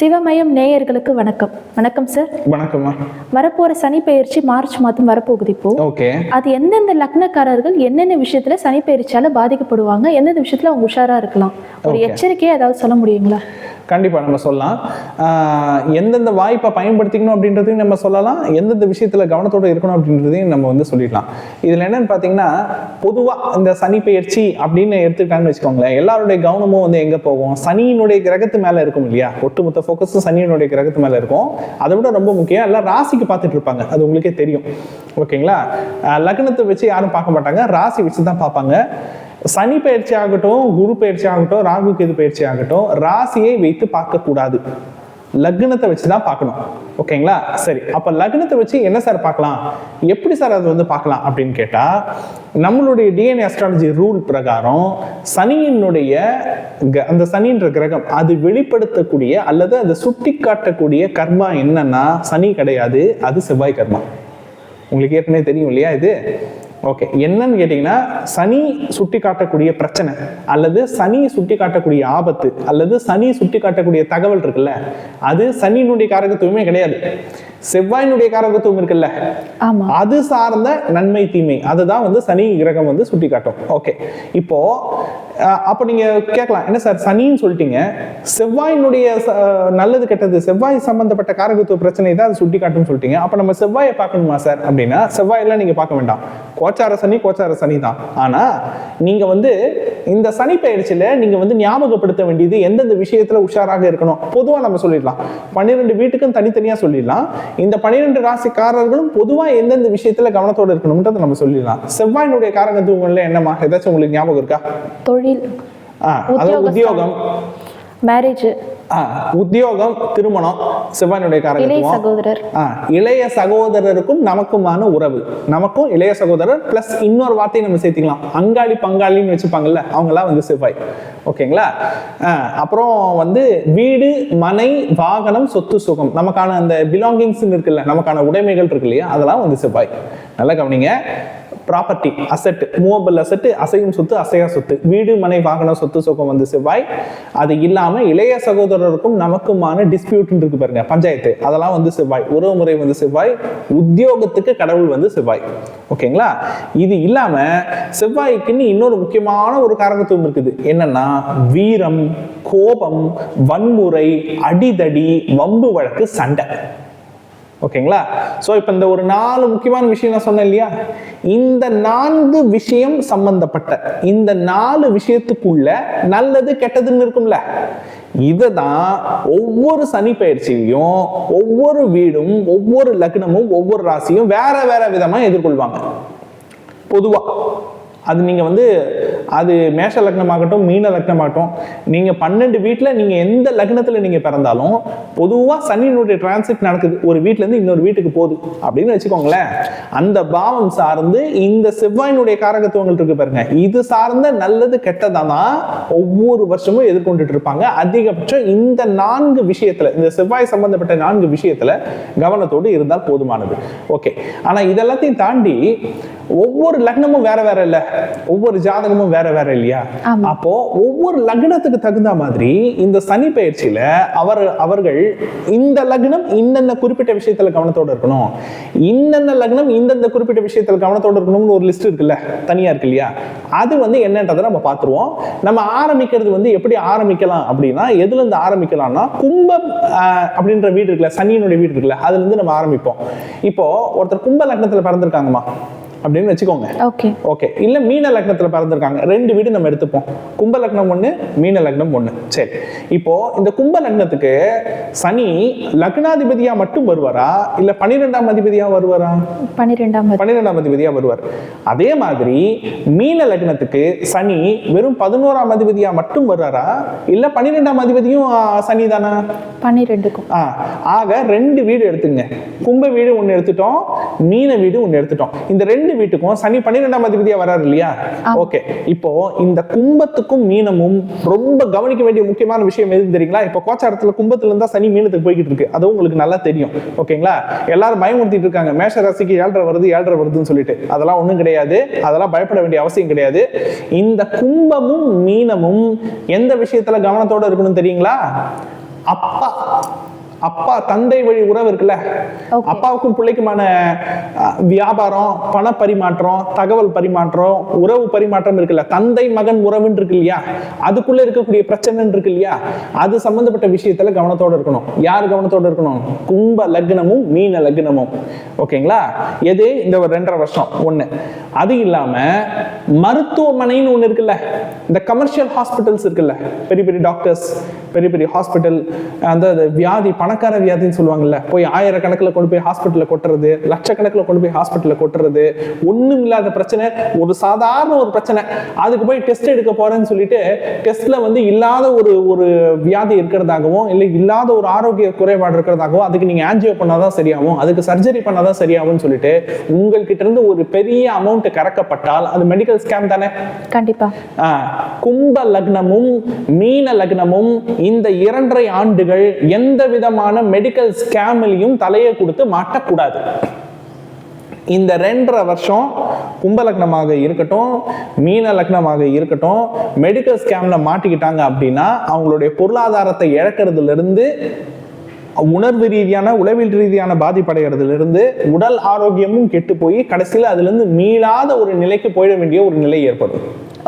சிவமயம் நேயர்களுக்கு வணக்கம். வணக்கம் சார் வணக்கம்மா. வரப்போற சனி பெயர்ச்சி மார்ச் மாதம் வரப்போகுது இப்போ. ஓகே. அது எந்தெந்த லக்னக்காரர்கள் என்னென்ன விஷயத்துல சனி பெயர்ச்சியால பாதிக்கப்படுவாங்க? எந்தெந்த விஷயத்துல அவங்க உஷாரா இருக்கலாம்? ஒரு. எச்சரிக்கையா ஏதாவது சொல்ல முடியுங்களா? கண்டிப்பாக நம்ம சொல்லலாம். எந்தெந்த வாய்ப்பை பயன்படுத்திக்கணும் அப்படின்றதையும் நம்ம சொல்லலாம். எந்தெந்த விஷயத்தில் கவனத்தோடு இருக்கணும் அப்படின்றதையும் நம்ம வந்து சொல்லிடலாம். இதில் என்னன்னு பார்த்தீங்கன்னா பொதுவாக இந்த சனி பயிற்சி அப்படின்னு எடுத்துக்கிட்டாங்கன்னு வச்சுக்கோங்களேன். எல்லாருடைய கவனமும் வந்து எங்கே போகும்? சனியினுடைய கிரகத்து மேலே இருக்கும் இல்லையா? ஒட்டுமொத்த ஃபோக்கஸும் சனியினுடைய கிரகத்து மேலே இருக்கும். அதை விட ரொம்ப முக்கியம் எல்லாம் ராசிக்கு பார்த்துட்டு இருப்பாங்க. அது உங்களுக்கே தெரியும். ஓகேங்களா? லக்னத்தை வச்சு யாரும் பார்க்க மாட்டாங்க. ராசி வச்சு தான் பார்ப்பாங்க. சனி பயிற்சி ஆகட்டும் குரு பயிற்சி ஆகட்டும் ராகு கேது பயிற்சி ஆகட்டும் ராசியை வைத்து பார்க்கக்கூடாது. லக்னத்தை வச்சு தான் பார்க்கணும். ஓகேங்களா? சரி. அப்ப லக்னத்தை வச்சு என்ன சார் பார்க்கலாம்? எப்படி சார் அது வந்து பார்க்கலாம் அப்படின்னு கேட்டா நம்மளுடைய டிஎன்ஏ அஸ்ட்ராலஜி ரூல் பிரகாரம் சனியினுடைய க- அந்த சனின்ற கிரகம் அது வெளிப்படுத்தக்கூடிய அல்லது அதை சுட்டி காட்டக்கூடிய கர்மா என்னன்னா சனி கிடையாது அது செவ்வாய் கர்மா. உங்களுக்கு ஏற்கனவே தெரியும் இல்லையா இது? ஓகே என்னன்னு கேட்டிங்கன்னா சனி சுட்டி காட்டக்கூடிய பிரச்சனை அல்லது சனி சுட்டி காட்டக்கூடிய ஆபத்து அல்லது சனி சுட்டி காட்டக்கூடிய தகவல் இருக்குல்ல அது சனியினுடைய காரகத்துவமே கிடையாது. செவ்வாயினுடைய காரகத்துவம் இருக்குல்ல. ஆமா. அது சார்ந்த நன்மை தீமை அதுதான் வந்து சனி கிரகம் வந்து சுட்டி காட்டும். ஓகே இப்போ அப்ப நீங்க கேட்கலாம் என்ன சார் சனின்னு சொல்லிட்டீங்க செவ்வாயினுடைய நல்லது கெட்டது செவ்வாய் சம்பந்தப்பட்ட காரகத்துவ பிரச்சனை தான் அது சுட்டி காட்டும்னு சொல்லிட்டீங்க. அப்ப நம்ம செவ்வாயை பார்க்கணுமா சார்? அப்படின்னா செவ்வாயெல்லாம் நீங்க பார்க்க வேண்டாம். கோச்சார சனி கோச்சார சனி தான் ஆனா நீங்க வந்து இந்த சனி பயிற்சியில நீங்க வந்து ஞாபகப்படுத்த வேண்டியது எந்தெந்த விஷயத்துல உஷாராக இருக்கணும்? பொதுவா நம்ம சொல்லிடலாம். பன்னிரெண்டு வீட்டுக்கும் தனித்தனியா சொல்லிடலாம். இந்த பன்னிரெண்டு ராசிக்காரர்களும் பொதுவா எந்தெந்த விஷயத்துல கவனத்தோட இருக்கணும்ன்றதை நம்ம சொல்லிடலாம். செவ்வாயினுடைய காரகத்துவங்கள்ல என்னமா ஏதாச்சும் உங்களுக்கு ஞாபகம் இருக்கா? தொழில். அதாவது உத்தியோகம். மேரேஜ் உத்தியோகம் திருமணம் செவ்வாயினுடைய காரகத்துவம் சகோதரர். இளைய சகோதரருக்கும் நமக்குமான உறவு. நமக்கும் இளைய சகோதரர் பிளஸ் இன்னொரு வார்த்தையை நம்ம சேர்த்துக்கலாம். அங்காளி பங்காளின்னு வச்சுப்பாங்கல்ல அவங்களாம் வந்து செவ்வாய். ஓகேங்களா? அப்புறம் வந்து வீடு மனை வாகனம் சொத்து சுகம். நமக்கான அந்த பிலாங்கிங்ஸ் இருக்குல்ல நமக்கான உடைமைகள் இருக்கு இல்லையா? அதெல்லாம் வந்து செவ்வாய். நல்லா கவனிங்க. ப்ராப்பர்ட்டி அசெட் மூவபிள் அசெட் அசையும் சொத்து அசையா சொத்து. வீடு மனை வாகனம் சொத்து சுகம் வந்து செவ்வாய். அது இல்லாமல் இளைய சகோதரருக்கும் நமக்குமான டிஸ்பியூட் இருக்கு பாருங்க பஞ்சாயத்து. அதெல்லாம் வந்து செவ்வாய். உறவு முறை வந்து செவ்வாய் உத்தியோகத்துக்கு கடவுள் வந்து செவ்வாய். ஓகேங்களா? இது இல்லாம செவ்வாய்க்குன்னு இன்னொரு முக்கியமான ஒரு காரகத்துவம் இருக்குது. என்னன்னா வீரம் கோபம் வன்முறை அடிதடி வம்பு வழக்கு சண்டை. ஓகேங்களா? ஸோ இப்போ இந்த ஒரு நாலு முக்கியமான விஷயம் நான் சொன்னேன் இல்லையா? இந்த நான்கு விஷயம் சம்பந்தப்பட்ட இந்த நாலு விஷயத்துக்குள்ள நல்லது கெட்டதுன்னு இருக்கும்ல? இதை தான் ஒவ்வொரு சனி பயிற்சியும் ஒவ்வொரு வீடும் ஒவ்வொரு லக்னமும் ஒவ்வொரு ராசியும் வேற வேற விதமாக எதிர்கொள்வாங்க. பொதுவாக அது நீங்கள் வந்து அது மேஷ லக்னமாகட்டும் மீன லக்னமாகட்டும் நீங்கள் பன்னெண்டு வீட்டில் நீங்கள் எந்த லக்னத்தில் நீங்கள் பிறந்தாலும் பொதுவாக சனியினுடைய டிரான்சிட் நடக்குது. ஒரு வீட்டிலேருந்து இன்னொரு வீட்டுக்கு போகுது. அப்படின்னு வச்சுக்கோங்களேன் அந்த பாவம் சார்ந்து இந்த செவ்வாயினுடைய காரகத்துவங்கள் இருக்கு பாருங்க. இது சார்ந்த நல்லது கெட்டதான்? ஒவ்வொரு வருஷமும் எதிர்கொண்டுட்டு இருப்பாங்க. அதிகபட்சம் இந்த நான்கு விஷயத்தில் இந்த செவ்வாய் சம்பந்தப்பட்ட நான்கு விஷயத்தில் கவனத்தோடு இருந்தால் போதுமானது. ஓகே. ஆனால் இதெல்லாத்தையும் தாண்டி ஒவ்வொரு லக்னமும் வேற வேற இல்ல. ஒவ்வொரு ஜாதகமும் வேற வேற இல்லையா. அப்போ ஒவ்வொரு லக்னத்துக்கு தகுந்த மாதிரி இந்த சனி பயிற்சியில அவர் அவர்கள் இந்த லக்னம் இந்தந்த குறிப்பிட்ட விஷயத்துல கவனத்தோட இருக்கணும்? இந்தந்த லக்னம் இந்தந்த குறிப்பிட்ட விஷயத்துல கவனத்தோட இருக்கணும்னு ஒரு லிஸ்ட் இருக்குல்ல? தனியா இருக்கு இல்லையா? அது வந்து என்னன்றதை நம்ம பார்த்துருவோம். நம்ம ஆரம்பிக்கிறது வந்து எப்படி ஆரம்பிக்கலாம் அப்படின்னா எதுல இருந்து ஆரம்பிக்கலாம்னா கும்பம் ஆஹ், அப்படின்ற வீடு இருக்குல்ல சனியினுடைய வீடு இருக்குல்ல அதுல இருந்து நம்ம ஆரம்பிப்போம். இப்போ ஒருத்தர் கும்ப லக்னத்துல பிறந்திருக்காங்கம்மா. அப்படின்னு வச்சுக்கோங்க. ஓகே ஓகே இல்ல மீன லக்னத்துல பிறந்திருக்காங்க. ரெண்டு வீடு நம்ம எடுத்துப்போம். கும்ப லக்னம் ஒண்ணு மீன லக்னம் ஒண்ணு. சரி. இப்போ இந்த கும்ப லக்னத்துக்கு சனி லக்னாதிபதியா மட்டும் வருவாரா? இல்ல பன்னிரெண்டாம் அதிபதியா வருவாரா? பன்னிரெண்டாம் வகுப்பு. பன்னிரெண்டாம் அதிபதியா வருவார். அதே மாதிரி மீன லக்னத்துக்கு சனி வெறும் பதினோராம் அதிபதியா மட்டும் வர்றாரா? இல்ல பன்னிரெண்டாம் அதிபதியும் சனி தானா? பன்னிரெண்டுக்கும் ஆ, ஆக ரெண்டு வீடு எடுத்துங்க. கும்ப வீடு ஒண்ணு எடுத்துட்டோம் மீன வீடு ஒண்ணு எடுத்துட்டோம். இந்த ரெண்டு வீட்டுக்கும் சனி பன்னிரெண்டாம் அதிபதியா வராரு இல்லையா? ஓகே இப்போ இந்த கும்பத்துக்கும் மீனமும் ரொம்ப கவனிக்க வேண்டிய முக்கியமான விஷயம் எதுன்னு தெரியுங்களா? இப்போ கோச்சாரத்துல கும்பத்துல இருந்தா சனி மீனத்துக்கு போய்கிட்டு இருக்கு. அதுவும் உங்களுக்கு நல்லா தெரியும். ஓகேங்களா எல்லாரும் பயமுறுத்திட்டு இருக்காங்க. மேஷ ராசிக்கு ஏழரை வருது ஏழரை வருதுன்னு சொல்லிட்டு. அதெல்லாம் ஒண்ணும் கிடையாது. அதெல்லாம் பயப்பட வேண்டிய அவசியம் கிடையாது. இந்த கும்பமும் மீனமும் எந்த விஷயத்துல கவனத்தோட இருக்கணும் தெரியுங்களா? அப்பா. அப்பா தந்தை வழி உறவு இருக்குல்ல. அப்பாவுக்கும் பிள்ளைக்குமான வியாபாரம் பண பரிமாற்றம் தகவல் பரிமாற்றம் உறவு பரிமாற்றம் இருக்குல்ல? தந்தை மகன் உறவுன்னு இருக்கு இல்லையா? அதுக்குள்ள இருக்கக்கூடிய பிரச்சனை இருக்கு இல்லையா? அது சம்பந்தப்பட்ட விஷயத்துல கவனத்தோட இருக்கணும். யார் கவனத்தோட இருக்கணும்? கும்ப லக்னமும் மீன லக்னமும். ஓகேங்களா? எது? இந்த ஒரு ரெண்டரை வருஷம். ஒண்ணு. அது இல்லாம மருத்துவமனைன்னு ஒன்று இருக்குல்ல. இந்த கமர்ஷியல் ஹாஸ்பிட்டல்ஸ் இருக்குல்ல. பெரிய பெரிய டாக்டர்ஸ் பெரிய பெரிய ஹாஸ்பிட்டல் அந்த வியாதி பணக்கார வியாதின்னு சொல்லுவாங்கல்ல. போய் ஆயிரக்கணக்கில் கொண்டு போய் ஹாஸ்பிட்டலில் கொட்டுறது லட்சக்கணக்கில் கொண்டு போய் ஹாஸ்பிட்டலில் கொட்டுறது ஒன்றும் இல்லாத பிரச்சனை ஒரு சாதாரண ஒரு பிரச்சனை. அதுக்கு போய் டெஸ்ட் எடுக்க போகிறேன்னு சொல்லிட்டு டெஸ்ட்டில் வந்து இல்லாத ஒரு ஒரு வியாதி இருக்கிறதாகவும் இல்லை இல்லாத ஒரு ஆரோக்கிய குறைபாடு இருக்கிறதாகவும் அதுக்கு நீங்கள் ஆன்ஜியோ பண்ணால் தான் சரியாகும் அதுக்கு சர்ஜரி பண்ணால் தான் சரியாகும்னு சொல்லிட்டு உங்கள்கிட்ட இருந்து ஒரு பெரிய அமௌண்ட் கறக்கப்பட்டால் அது மெடிக்கல் ஸ்கேம் தானே? கண்டிப்பா. கும்ப லக்னமும் மீன லக்னமும் இந்த இரண்டரை ஆண்டுகள் எந்த விதமான மெடிக்கல் ஸ்கேம்லையும் தலையை கொடுத்து மாட்டக்கூடாது. இந்த ரெண்டரை வருஷம் கும்ப லக்னமாக இருக்கட்டும் மீன லக்னமாக இருக்கட்டும் மெடிக்கல் ஸ்கேம்ல மாட்டிக்கிட்டாங்க அப்படின்னா அவங்களுடைய பொருளாதாரத்தை இழக்கிறதுல இருந்து உணர்வு ரீதியான உளவில் ரீதியான பாதிப்படைகிறதுல இருந்து உடல் ஆரோக்கியமும் கெட்டு போய் கடைசியில் அதுல இருந்து மீளாத ஒரு நிலைக்கு போயிட வேண்டிய ஒரு நிலை ஏற்படும்.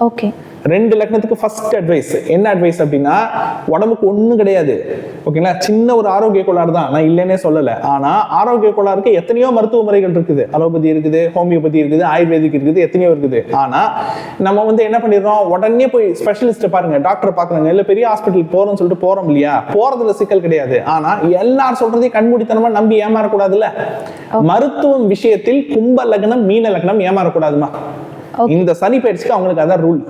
ஓகே ரெண்டு லக்னத்துக்கு ஃபர்ஸ்ட் அட்வைஸ் என்ன அட்வைஸ் அப்படின்னா உடம்புக்கு ஒண்ணும் கிடையாது. ஓகேங்களா சின்ன ஒரு ஆரோக்கிய கோளாறு தான். நான் இல்லைன்னே சொல்லலை. ஆனா ஆரோக்கிய கோளாறுக்கு எத்தனையோ மருத்துவ முறைகள் இருக்குது. அலோபதி இருக்குது ஹோமியோபதி இருக்குது ஆயுர்வேதிக் இருக்குது எத்தனையோ இருக்குது. ஆனா நம்ம வந்து என்ன பண்ணிடுறோம்? உடனே போய் ஸ்பெஷலிஸ்ட் பாருங்க. டாக்டர் பாக்குறாங்க இல்ல பெரிய ஹாஸ்பிட்டல் போறோம்னு சொல்லிட்டு போறோம் இல்லையா? போறதுல சிக்கல் கிடையாது. ஆனா எல்லாரும் சொல்றதையும் கண்மூடித்தனமா நம்பி ஏமாறக்கூடாதுல்ல? மருத்துவம் விஷயத்தில் கும்ப லக்னம் மீன லக்னம் ஏமாறக்கூடாதுமா? இந்த சனி பயிற்சிக்கு அவங்களுக்கு அதான் ரூல்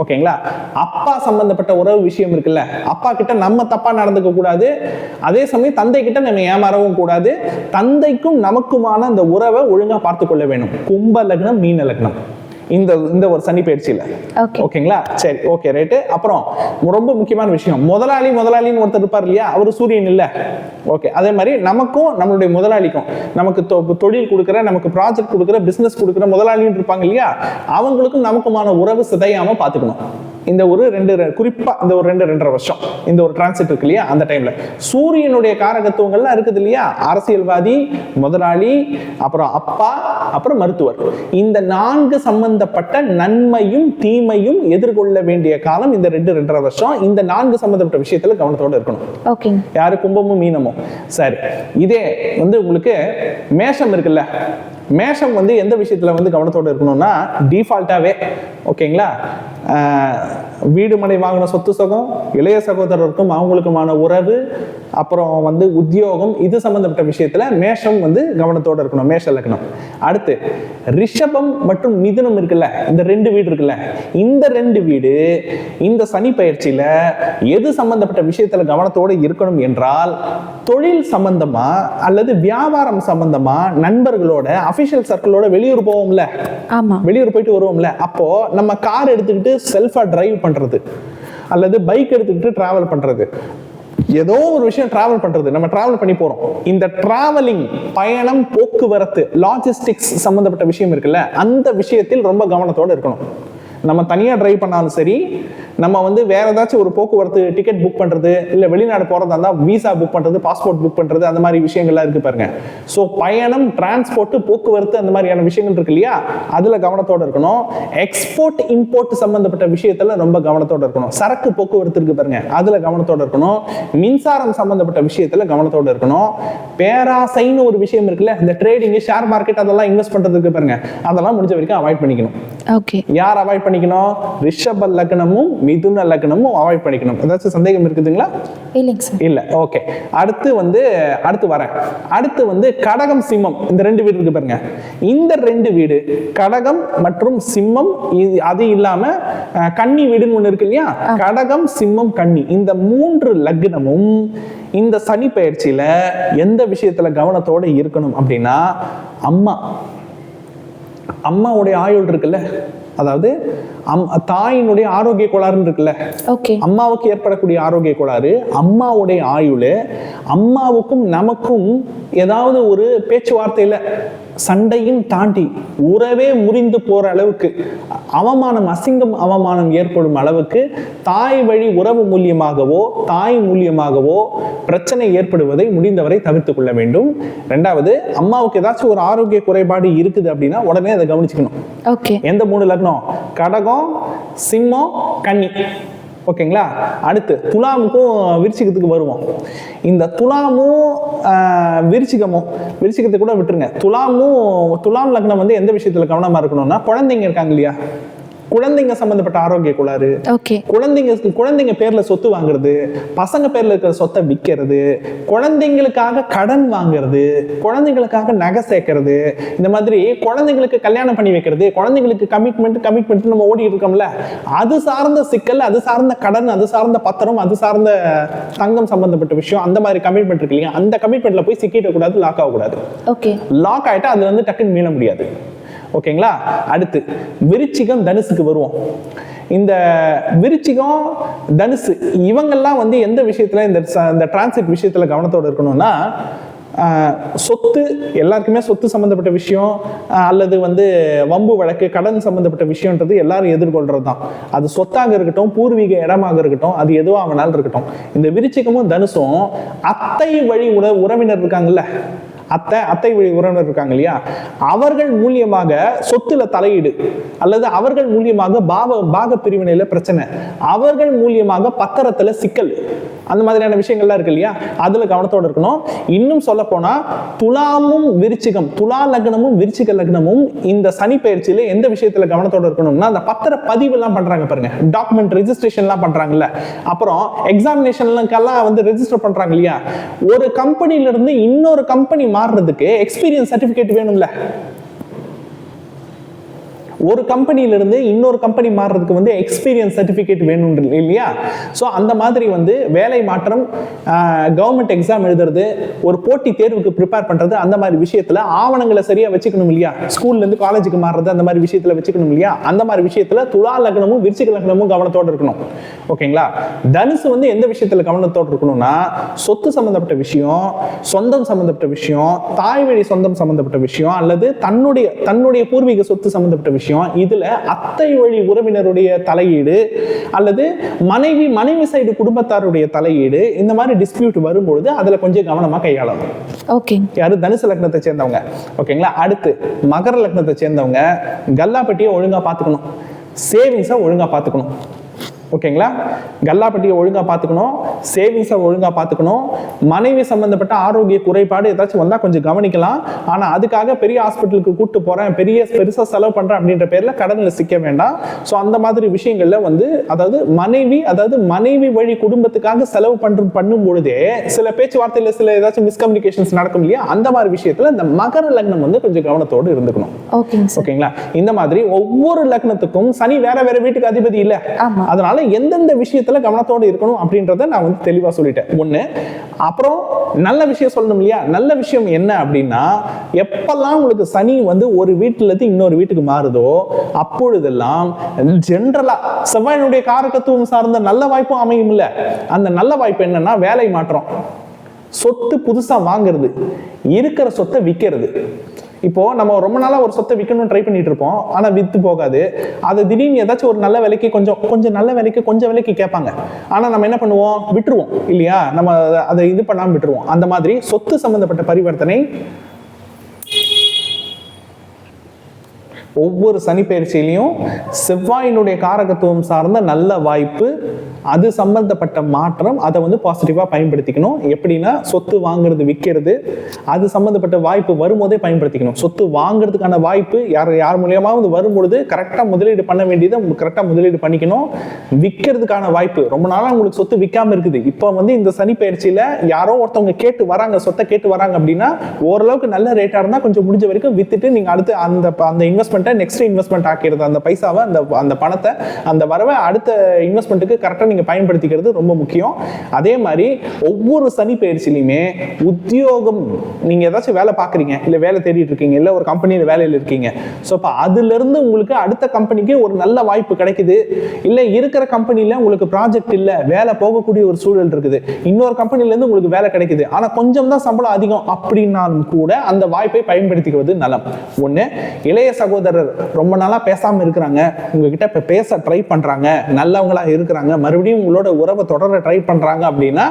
ஓகேங்களா அப்பா சம்பந்தப்பட்ட உறவு விஷயம் இருக்குல்ல. அப்பா கிட்ட நம்ம தப்பா நடந்துக்க கூடாது. அதே சமயம் தந்தை கிட்ட நம்ம ஏமாறவும் கூடாது. தந்தைக்கும் நமக்குமான அந்த உறவை ஒழுங்கா பார்த்து கொள்ள வேணும். கும்ப லக்னம் மீன லக்னம். இந்த இந்த ஒரு சனி பயிற்சியில. ஓகே ஓகேங்களா? சரி ஓகே ரைட்டு அப்புறம் ரொம்ப முக்கியமான விஷயம். முதலாளி முதலாளின்னு ஒருத்தர் இருப்பார் இல்லையா? அவர் சூரியன் இல்ல. ஓகே அதே மாதிரி நமக்கும் நம்மளுடைய முதலாளிக்கும் நமக்கு தொழில் கொடுக்குற நமக்கு ப்ராஜெக்ட் கொடுக்குற பிசினஸ் கொடுக்குற முதலாளின்னு இருப்பாங்க இல்லையா? அவங்களுக்கும் நமக்குமான உறவு சிதையாம பாத்துக்கணும் இந்த ஒரு ரெண்டு ரெ- குறிப்பா இந்த ஒரு ரெண்டு ரெண்டரை வருஷம். இந்த ஒரு டிரான்சிட் இருக்கு இல்லையா? அந்த டைம்ல சூரியனுடைய காரகத்துவங்கள்லாம் இருக்குது இல்லையா? அரசியல்வாதி முதலாளி அப்புறம் அப்பா அப்புறம் மருத்துவர். இந்த நான்கு சம்பந்தப்பட்ட நன்மையும் தீமையும் எதிர்கொள்ள வேண்டிய காலம் இந்த ரெண்டு ரெண்டரை வருஷம். இந்த நான்கு சம்பந்தப்பட்ட விஷயத்துல கவனத்தோட இருக்கணும். யாரு? கும்பமும் மீனமும். சரி. இதே வந்து உங்களுக்கு மேஷம் இருக்குல்ல? மேஷம் வந்து எந்த விஷயத்துல வந்து கவனத்தோடு இருக்கணும்னா டிஃபால்ட்டாவே ஓகேங்களா? ஆஹ் வீடு மனை வாங்கின சொத்து சுகம் இளைய சகோதரருக்கும் அவங்களுக்குமான உறவு அப்புறம் வந்து உத்தியோகம் இது சம்பந்தப்பட்ட விஷயத்துல மேஷம் வந்து கவனத்தோட இருக்கணும் மேஷ லக்னம். அடுத்து ரிஷபம் மற்றும் மிதுனம் இருக்குல்ல இந்த ரெண்டு வீடு இருக்குல்ல இந்த ரெண்டு வீடு இந்த சனி பயிற்சியில எது சம்பந்தப்பட்ட விஷயத்துல கவனத்தோட இருக்கணும் என்றால் தொழில் சம்பந்தமா அல்லது வியாபாரம் சம்பந்தமா நண்பர்களோட அபிஷியல் சர்க்கிளோட வெளியூர் போவோம்ல. ஆமா. வெளியூர் போயிட்டு வருவோம்ல. அப்போ நம்ம கார் எடுத்துக்கிட்டு செல்ஃபா டிரைவ் பண்றது. அல்லது பைக் எடுத்துக்கிட்டு டிராவல் பண்றது. ஏதோ ஒரு விஷயம் டிராவல் பண்றது. நம்ம டிராவல் பண்ணி போறோம். இந்த டிராவலிங் பயணம் போக்குவரத்து லாஜிஸ்டிக்ஸ் சம்பந்தப்பட்ட விஷயம் இருக்குல்ல அந்த விஷயத்தில் ரொம்ப கவனத்தோட இருக்கணும். நம்ம தனியாக ட்ரைவ் பண்ணாலும் சரி நம்ம வந்து வேற ஏதாச்சும் ஒரு போக்குவரத்து டிக்கெட் புக் பண்ணுறது இல்லை வெளிநாடு போகிறதா இருந்தால் விசா புக் பண்ணுறது பாஸ்போர்ட் புக் பண்ணுறது அந்த மாதிரி விஷயங்கள்லாம் இருக்கு பாருங்க. ஸோ பயணம் டிரான்ஸ்போர்ட்டு போக்குவரத்து அந்த மாதிரியான விஷயங்கள் இருக்கு இல்லையா? அதில் கவனத்தோடு இருக்கணும். எக்ஸ்போர்ட் இம்போர்ட் சம்மந்தப்பட்ட விஷயத்தில் ரொம்ப கவனத்தோடு இருக்கணும். சரக்கு போக்குவரத்து இருக்கு பாருங்க. அதில் கவனத்தோடு இருக்கணும். மின்சாரம் சம்மந்தப்பட்ட விஷயத்தில் கவனத்தோடு இருக்கணும். பேராசைன்னு ஒரு விஷயம் இருக்குல்ல இந்த ட்ரேடிங் ஷேர் மார்க்கெட் அதெல்லாம் இன்வெஸ்ட் பண்ணுறதுக்கு பாருங்க. அதெல்லாம் முடிஞ்ச வரைக்கும் அவாய்ட் பண்ணிக்கணும். ஓகே யார் அவாய்ட் பண்ணிக்கணும்? ரிஷப லக்னமும் மிதுன லக்னமும் அவாய்ட் பண்ணிக்கணும். ஏதாச்சும் சந்தேகம் இருக்குதுங்களா? இல்லைங்க சார். இல்ல. ஓகே அடுத்து வந்து அடுத்து வரேன். அடுத்து வந்து கடகம் சிம்மம். இந்த ரெண்டு வீடு இருக்கு பாருங்க. இந்த ரெண்டு வீடு கடகம் மற்றும் சிம்மம் அது இல்லாம கன்னி வீடுன்னு ஒண்ணு இருக்கு இல்லையா? கடகம் சிம்மம் கன்னி. இந்த மூன்று லக்னமும் இந்த சனி பயிற்சியில எந்த விஷயத்துல கவனத்தோட இருக்கணும் அப்படின்னா அம்மா. அம்மாவுடைய ஆயுள் இருக்குல்ல? அதாவது அம் தாயினுடைய ஆரோக்கிய கோளாறுன்னு இருக்குல்ல? ஓகே. அம்மாவுக்கு ஏற்படக்கூடிய ஆரோக்கிய கோளாறு அம்மாவுடைய ஆயுள் அம்மாவுக்கும் நமக்கும் ஏதாவது ஒரு பேச்சுவார்த்தையில சண்டையும் தாண்டி உறவே முறிந்து போற அளவுக்கு அவமானம் அசிங்கம் அவமானம் ஏற்படும் அளவுக்கு தாய் வழி உறவு மூலியமாகவோ தாய் மூலியமாகவோ பிரச்சனை ஏற்படுவதை முடிந்தவரை தவிர்த்து கொள்ள வேண்டும். ரெண்டாவது அம்மாவுக்கு ஏதாச்சும் ஒரு ஆரோக்கிய குறைபாடு இருக்குது அப்படின்னா உடனே அதை கவனிச்சுக்கணும். ஓகே எந்த மூணு லக்னம்? கடகம் சிம்மம் கன்னி. ஓகேங்களா? அடுத்து துலாமுக்கும் விருச்சிகத்துக்கு வருவோம். இந்த துலாமும் விருச்சிகமும் விருச்சிகத்தை கூட விட்டுருங்க. துலாமும் துலாம் லக்னம் வந்து எந்த விஷயத்துல கவனமா இருக்கணும்னா குழந்தைங்க இருக்காங்க இல்லையா? குழந்தைங்க சம்பந்தப்பட்ட ஆரோக்கிய கோளாறு. குழந்தைங்க குழந்தைங்க பேர்ல சொத்து வாங்குறது பசங்க பேர்ல இருக்கிற சொத்தை விற்கிறது குழந்தைங்களுக்காக கடன் வாங்குறது குழந்தைங்களுக்காக நகை சேர்க்கறது இந்த மாதிரி குழந்தைங்களுக்கு கல்யாணம் பண்ணி வைக்கிறது குழந்தைங்களுக்கு கமிட்மெண்ட் கமிட்மெண்ட் நம்ம ஓடிட்டு இருக்கோம்ல அது சார்ந்த சிக்கல் அது சார்ந்த கடன் அது சார்ந்த பத்திரம் அது சார்ந்த தங்கம் சம்பந்தப்பட்ட விஷயம் அந்த மாதிரி கமிட்மெண்ட் இருக்கு இல்லையா? அந்த கமிட்மெண்ட்ல போய் சிக்கிட கூடாது லாக் ஆகக்கூடாது. ஓகே. லாக் ஆயிட்டா அதுல இருந்து டக்குன்னு மீள முடியாது. ஓகேங்களா? அடுத்து விருச்சிகம் தனுசுக்கு வருவோம். இந்த விருச்சிகம் தனுசு இவங்கெல்லாம் வந்து எந்த விஷயத்துல இந்த இந்த டிரான்சிட் விஷயத்துல கவனத்தோடு இருக்கணும்னா ஆஹ், சொத்து எல்லாருக்குமே சொத்து சம்மந்தப்பட்ட விஷயம் அல்லது வந்து வம்பு வழக்கு கடன் சம்மந்தப்பட்ட விஷயன்றது எல்லாரும் எதிர்கொள்றது தான் அது சொத்தாக இருக்கட்டும் பூர்வீக இடமாக இருக்கட்டும் அது எதுவாக வேணாலும் இருக்கட்டும். இந்த விருச்சிகமும் தனுசும் அத்தை வழி உண உறவினர் இருக்காங்கல்ல அத்தை அத்தை வழி உறவினர் இருக்காங்க இல்லையா? அவர்கள் மூலியமாக சொத்துல தலையீடு அல்லது அவர்கள் மூலியமாக பாவ பாக பிரிவினையில பிரச்சனை. அவர்கள் மூலியமாக பத்திரத்துல சிக்கல். அந்த மாதிரியான விஷயங்கள்லாம் இருக்கு இல்லையா? அதுல கவனத்தோட இருக்கணும். இன்னும் சொல்ல போனா துலாமும் விருச்சிகம் துலா லக்னமும் விருச்சிக லக்னமும் இந்த சனி பயிற்சியில எந்த விஷயத்துல கவனத்தோட இருக்கணும்னா அந்த பத்திர பதிவு எல்லாம் பண்றாங்க பாருங்க. டாக்குமெண்ட் ரெஜிஸ்ட்ரேஷன் எல்லாம் பண்றாங்கல்ல. அப்புறம் எக்ஸாமினேஷன்லாம் வந்து ரெஜிஸ்டர் பண்றாங்க இல்லையா? ஒரு கம்பெனில இருந்து இன்னொரு கம்பெனி மாறுறதுக்கு எக்ஸ்பீரியன்ஸ் சர்டிபிகேட் வேணும்ல? ஒரு கம்பெனியிலிருந்து இன்னொரு கம்பெனி மாறுறதுக்கு வந்து எக்ஸ்பீரியன்ஸ் சர்டிஃபிகேட் வேணும் இல்லையா? ஸோ அந்த மாதிரி வந்து வேலை மாற்றம் கவர்மெண்ட் எக்ஸாம் எழுதுறது ஒரு போட்டி தேர்வுக்கு ப்ரிப்பேர் பண்ணுறது அந்த மாதிரி விஷயத்தில் ஆவணங்களை சரியாக வச்சுக்கணும் இல்லையா? ஸ்கூல்லேருந்து காலேஜுக்கு மாறுறது அந்த மாதிரி விஷயத்தில் வச்சுக்கணும் இல்லையா? அந்த மாதிரி விஷயத்தில் துலா லக்னமும் விருச்சிக லக்னமும் கவனத்தோடு இருக்கணும். ஓகேங்களா? தனுசு வந்து எந்த விஷயத்துல கவனத்தோடு இருக்கணும்னா சொத்து சம்மந்தப்பட்ட விஷயம் சொந்தம் சம்மந்தப்பட்ட விஷயம் தாய் வழி சொந்தம் சம்மந்தப்பட்ட விஷயம் அல்லது தன்னுடைய தன்னுடைய பூர்வீக சொத்து சம்மந்தப்பட்ட விஷயம் இதுல அத்தை வழி உறவினருடைய தலையீடு அல்லது மனைவி மனைவி சைடு குடும்பத்தாருடைய தலையீடு இந்த மாதிரி டிஸ்பியூட் வரும்பொழுது அதுல கொஞ்சம் கவனமா கையாளணும். ஓகே. யாரு? தனுசு லக்னத்தை சேர்ந்தவங்க. ஓகேங்களா அடுத்து மகர லக்னத்தை சேர்ந்தவங்க கல்லாப்பட்டியை ஒழுங்கா பார்த்துக்கணும். சேவிங்ஸை ஒழுங்கா பார்த்துக்கணும். ஓகேங்களா? கல்லாப்பட்டியை ஒழுங்கா பார்த்துக்கணும் சேவிங்ஸை ஒழுங்கா பார்த்துக்கணும். மனைவி சம்பந்தப்பட்ட ஆரோக்கிய குறைபாடு ஏதாச்சும் வந்தா கொஞ்சம் கவனிக்கலாம். ஆனா அதுக்காக பெரிய ஹாஸ்பிட்டலுக்கு கூட்டு போறேன் பெரிய பெருசா செலவு பண்றேன் அப்படின்ற பேர்ல கடன்ல சிக்க வேண்டாம். ஸோ அந்த மாதிரி விஷயங்கள்ல வந்து அதாவது மனைவி அதாவது மனைவி வழி குடும்பத்துக்காக செலவு பண்ற பண்ணும் பொழுதே சில பேச்சுவார்த்தையில சில ஏதாச்சும் மிஸ்கம்யூனிகேஷன்ஸ் நடக்கும் இல்லையா? அந்த மாதிரி விஷயத்துல இந்த மகர லக்னம் வந்து கொஞ்சம் கவனத்தோடு இருந்துக்கணும். ஓகேங்களா? இந்த மாதிரி ஒவ்வொரு லக்னத்துக்கும் சனி வேற வேற வீட்டுக்கு அதிபதி இல்ல. ஆமா. அதனால எந்தெந்த விஷயத்துல கவனத்தோட இருக்கணும் அப்படின்றத நான் வந்து தெளிவா சொல்லிட்டேன். ஒண்ணு அப்புறம் நல்ல விஷயம் சொல்லணும் இல்லையா? நல்ல விஷயம் என்ன அப்படின்னா எப்பெல்லாம் உங்களுக்கு சனி வந்து ஒரு வீட்டுல இருந்து இன்னொரு வீட்டுக்கு மாறுதோ அப்பொழுதெல்லாம் ஜென்ரலா செவ்வாயினுடைய காரகத்துவம் சார்ந்த நல்ல வாய்ப்பும் அமையும் இல்ல அந்த நல்ல வாய்ப்பு என்னன்னா வேலை மாற்றம். சொத்து புதுசா வாங்குறது. இருக்கிற சொத்தை விற்கிறது இப்போ நம்ம ரொம்ப நாளா ஒரு சொத்தை விற்கணும்னு ட்ரை பண்ணிட்டு இருப்போம். ஆனா வித்து போகாது. அது திடீர்னு ஏதாச்சும் ஒரு நல்ல விலைக்கு கொஞ்சம் கொஞ்சம் நல்ல விலைக்கு கொஞ்சம் விலைக்கு கேட்பாங்க. ஆனா நம்ம என்ன பண்ணுவோம்? விட்டுருவோம் இல்லையா? நம்ம அதை- அதை இது பண்ணாம விட்டுருவோம். அந்த மாதிரி சொத்து சம்பந்தப்பட்ட பரிவர்த்தனை ஒவ்வொரு சனி பயிற்சியிலையும் செவ்வாயினுடைய காரகத்துவம் சார்ந்த நல்ல வாய்ப்பு அது சம்பந்தப்பட்ட மாற்றம் அதை வந்து பாசிட்டிவாக பயன்படுத்திக்கணும். எப்படின்னா சொத்து வாங்குறது விற்கிறது அது சம்பந்தப்பட்ட வாய்ப்பு வரும்போதே பயன்படுத்திக்கணும். சொத்து வாங்குறதுக்கான வாய்ப்பு யார் யார் மூலியமாவது வரும்பொழுது கரெக்டாக முதலீடு பண்ண வேண்டியதை கரெக்டாக முதலீடு பண்ணிக்கணும். விற்கிறதுக்கான வாய்ப்பு ரொம்ப நாளாக உங்களுக்கு சொத்து விற்காம இருக்குது. இப்போ வந்து இந்த சனி யாரோ ஒருத்தவங்க கேட்டு வராங்க சொத்தை கேட்டு வராங்க அப்படின்னா ஓரளவுக்கு நல்ல ரேட்டாக இருந்தால் கொஞ்சம் முடிஞ்ச வரைக்கும் வித்துட்டு நீங்கள் அடுத்து அந்த அந்த இன்வெஸ்ட்மெண்ட் இன்வெஸ்ட்மெண்ட்டை நெக்ஸ்ட் இன்வெஸ்ட்மெண்ட் ஆக்கிறது அந்த பைசாவை அந்த அந்த பணத்தை அந்த வரவை அடுத்த இன்வெஸ்ட்மெண்ட்டுக்கு கரெக்டாக நீங்கள் பயன்படுத்திக்கிறது ரொம்ப முக்கியம். அதே மாதிரி ஒவ்வொரு சனி பயிற்சியிலையுமே உத்தியோகம் நீங்கள் ஏதாச்சும் வேலை பார்க்குறீங்க இல்லை வேலை தேடிட்டு இருக்கீங்க இல்லை ஒரு கம்பெனியில் வேலையில் இருக்கீங்க. ஸோ இப்போ அதுலேருந்து உங்களுக்கு அடுத்த கம்பெனிக்கு ஒரு நல்ல வாய்ப்பு கிடைக்குது. இல்லை இருக்கிற கம்பெனியில் உங்களுக்கு ப்ராஜெக்ட் இல்லை வேலை போகக்கூடிய ஒரு சூழல் இருக்குது. இன்னொரு கம்பெனிலேருந்து உங்களுக்கு வேலை கிடைக்குது. ஆனால் கொஞ்சம் தான் சம்பளம் அதிகம் அப்படின்னாலும் கூட அந்த வாய்ப்பை பயன்படுத்திக்குவது நலம். ஒன்று இளைய சகோதர சகோதரர் ரொம்ப நாளாக பேசாமல் இருக்கிறாங்க. உங்ககிட்ட இப்போ பேச ட்ரை பண்ணுறாங்க நல்லவங்களா இருக்கிறாங்க. மறுபடியும் உங்களோட உறவை தொடர ட்ரை பண்ணுறாங்க அப்படின்னா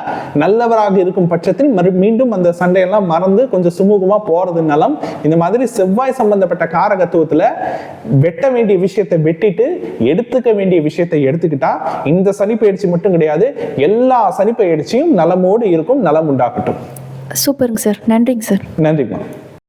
நல்லவராக இருக்கும் பட்சத்தில் மறு மீண்டும் அந்த சண்டையெல்லாம் மறந்து கொஞ்சம் சுமூகமாக போகிறது நலம். இந்த மாதிரி செவ்வாய் சம்பந்தப்பட்ட காரகத்துவத்தில் வெட்ட வேண்டிய விஷயத்தை வெட்டிட்டு எடுத்துக்க வேண்டிய விஷயத்தை எடுத்துக்கிட்டா இந்த சனி பயிற்சி மட்டும் கிடையாது. எல்லா சனி பயிற்சியும் நலமோடு இருக்கும் நலம் உண்டாக்கட்டும் சூப்பருங்க சார். நன்றிங்க சார். நன்றிம்மா.